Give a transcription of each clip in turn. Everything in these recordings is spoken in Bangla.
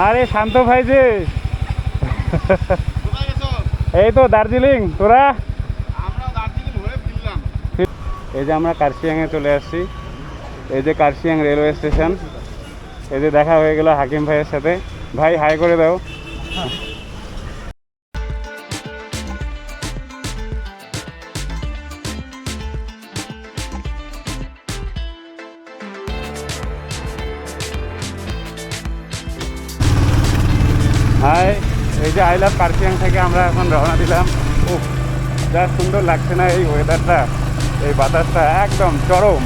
আরে শান্ত ভাই যে এই তো দার্জিলিং, তোরা? এই যে আমরা কার্শিয়াংয়ে চলে আসছি। এই যে কার্শিয়াং রেলওয়ে স্টেশন। এই যে দেখা হয়ে গেল হাকিম ভাইয়ের সাথে। ভাই হাই করে দাও। এই যে আইলাভ পার্কিং থেকে আমরা এখন রওনা দিলাম। খুব যা সুন্দর লাগছে না এই ওয়েদারটা এই বাতাসটা একদম চরম।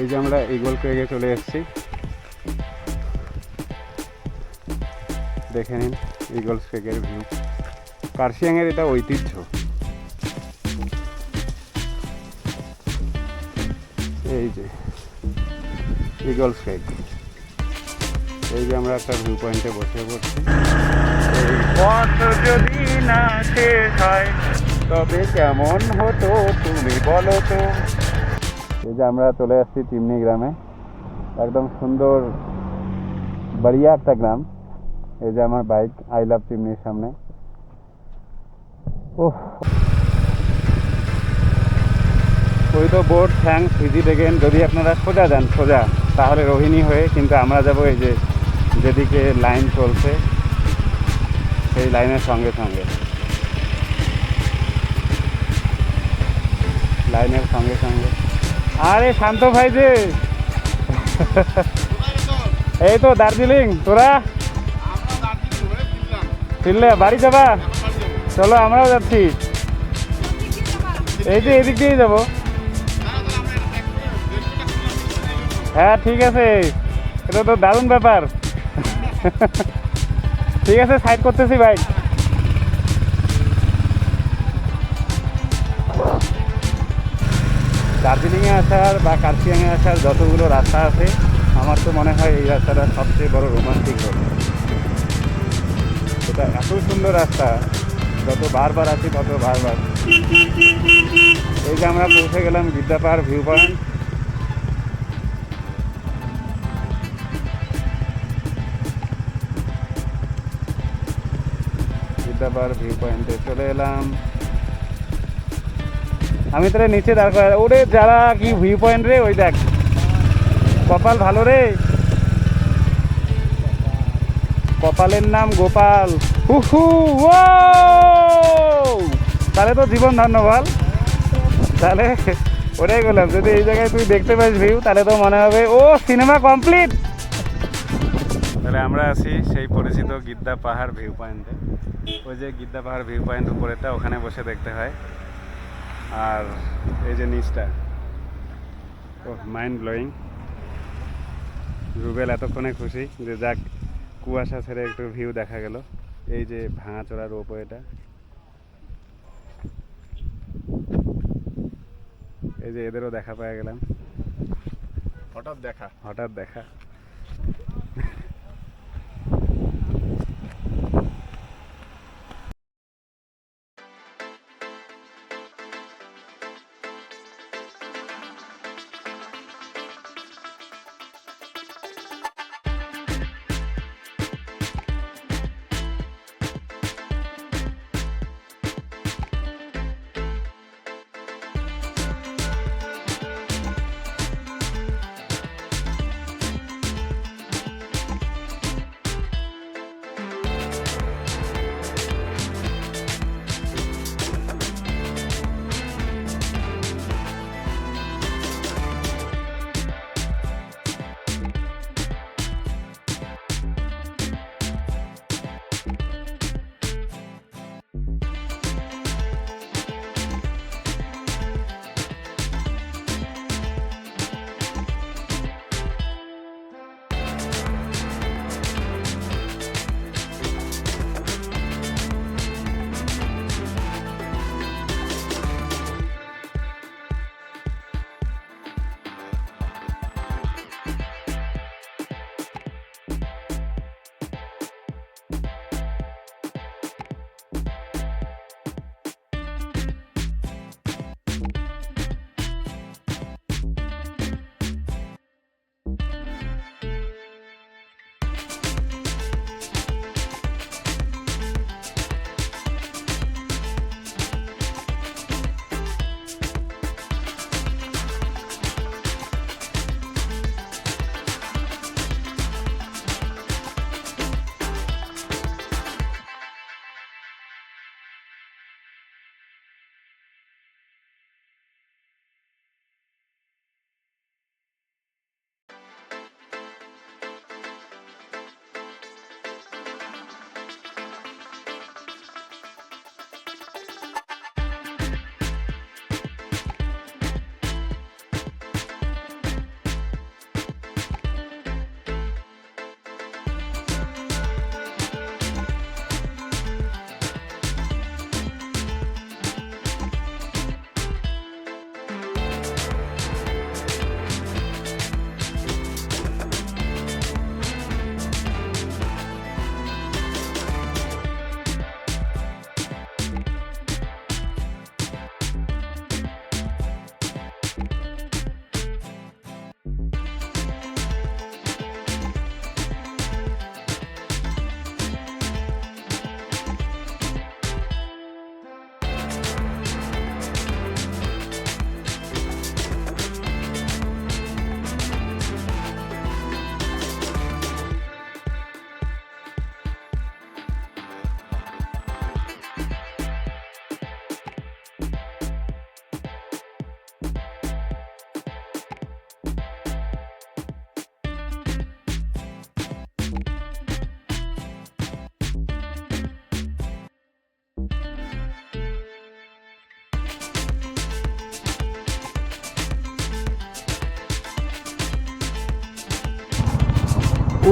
এই যে আমরা ইগল ক্রেগে চলে এসেছি। দেখে নিন ইগলস ক্রেগের ভিউ কার্শিয়াংয়ের এটা ঐতিহ্য। এই যে ইগলস ক্রেগ এই যে আমরা একটা ভিউ পয়েন্টে বসে পড়ছি। পথ যদি না শেষ হয়, তবে কেমন হতো তুমি বলো তো? এই যে আমরা চলে আসছি চিমনি গ্রামে। একদম সুন্দর বাড়িয়া একটা গ্রাম। এই যে আমার বাইক আই লাভ চিমনির সামনে। ওহ ওই তো বোর্ড থ্যাংক ভিজিট এগেন যদি আপনারা সোজা যান, সোজা, তাহলে রোহিণী হয়ে কিন্তু আমরা যাব এই যে, যেদিকে লাইন চলছে, সেই লাইনের সঙ্গে সঙ্গে। লাইনের সঙ্গে সঙ্গে। আরে শান্ত ভাই যে এই তো দার্জিলিং, তোরা? ফিরলে, বাড়ি যাবা? চলো, আমরাও যাচ্ছি। এই যে এদিক দিয়েই যাব। হ্যাঁ ঠিক আছে। এটা তো দারুণ ব্যাপার। ঠিক আছে সাইড করতেছি ভাই দার্জিলিংয়ে আসার বা কার্শিয়াংয়ে আসার যতগুলো রাস্তা আছে, আমার তো মনে হয় এই রাস্তাটা সবচেয়ে বড় রোমান্টিক রোড এটা এত সুন্দর রাস্তা, যত বারবার আসি তত বারবার। এই যে আমরা পৌঁছে গেলাম Bidyapar view point Bidyapar view পয়েন্টে চলে এলাম। আমি তাহলে নিচে দাঁড় করা ওরে যারা কি ভিউ পয়েন্ট রে, ওই দেখ। কপাল ভালো রে। কপালের নাম গোপাল। হুহু ও তাহলে তো জীবন ধন্য, বল। তাহলে ওটাই বললাম, যদি এই জায়গায় তুই দেখতে পাস ভিউ তাহলে তো মনে হবে, ও সিনেমা কমপ্লিট তাহলে আমরা আছি সেই পরিচিত গিদ্দা পাহাড় ভিউ পয়েন্টে ওই যে গিদ্দা পাহাড় ভিউ পয়েন্ট উপরেটা ওখানে বসে দেখতে হয়। আর এই যে নিচটা ও মাইন্ড ব্লোয়িং রুবেল এতক্ষণে খুশি যে যাক কুয়াশা ছেড়ে একটু ভিউ দেখা গেল। এই যে ভাঙাচোরা রোপ এটা। এই যে এদেরও দেখা পেয়ে গেলাম। হঠাৎ দেখা। হঠাৎ দেখা।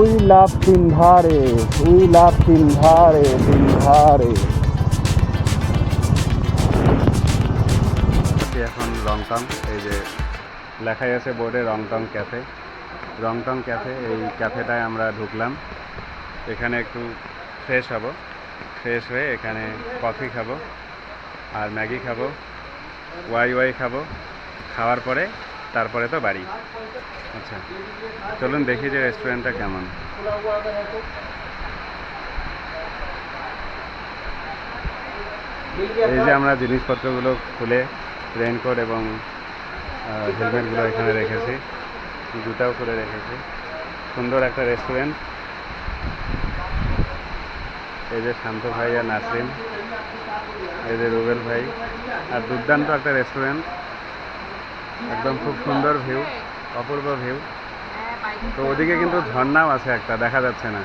উই লাভ সিন্ধারে উই লাভ সিন্ধারে সিন্ধারে এখন রংটং, এই যে লেখাই আছে বোর্ডে রংটং ক্যাফে। রংটং ক্যাফে, এই ক্যাফেটায় আমরা ঢুকলাম। এখানে একটু ফ্রেশ হব। ফ্রেশ হয়ে এখানে কফি খাব, আর ম্যাগি খাব, ওয়াই ওয়াই খাব। খাওয়ার পরে তারপরে তো বাড়ি। আচ্ছা চলুন দেখি যে রেস্টুরেন্টটা কেমন। এই যে আমরা জিনিসপত্রগুলো খুলে রেনকোট এবং হেলমেটগুলো এখানে রেখেছি। জুতাও খুলে রেখেছি। সুন্দর একটা রেস্টুরেন্ট এই যে শান্ত ভাই আর নাসরিন। এই যে রুবেল ভাই। আর দুর্দান্ত একটা রেস্টুরেন্ট একদম খুব সুন্দর ভিউ অপূর্ব ভিউ তো ওদিকে কিন্তু ঝর্ণাও আছে একটা, দেখা যাচ্ছে না।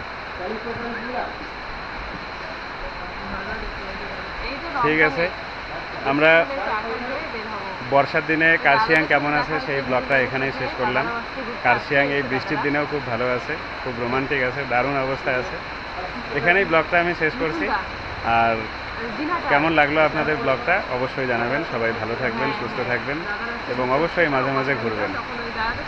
ঠিক আছে, আমরা বর্ষার দিনে কার্শিয়াং কেমন আছে সেই ব্লগটা এখানেই শেষ করলাম। কার্শিয়াং এই বৃষ্টির দিনেও খুব ভালো আছে, খুব রোমান্টিক আছে, দারুণ অবস্থায় আছে। এখানেই ব্লগটা আমি শেষ করছি। আর কেমন লাগল আপনাদের ব্লগটা? অবশ্যই জানাবেন। সবাই ভালো থাকবেন, সুস্থ থাকবেন এবং অবশ্যই মাঝে মাঝে ঘুরবেন।